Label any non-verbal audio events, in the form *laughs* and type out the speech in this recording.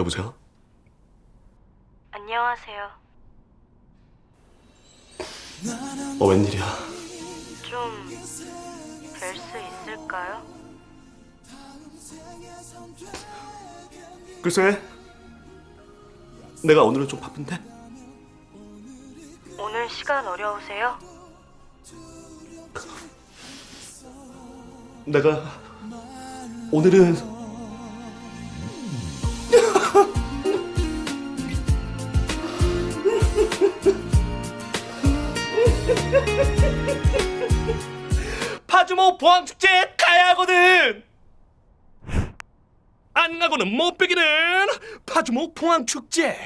여보세요? 안녕하세요. 어 웬일이야? 좀 뵐 수 있을까요? 글쎄 내가 오늘은 좀 바쁜데 오늘 시간 어려우세요? 내가 오늘은 *laughs* 파주모 보항축제 가야 하거든. 안 가고는 못 빼기는 파주모 포항축제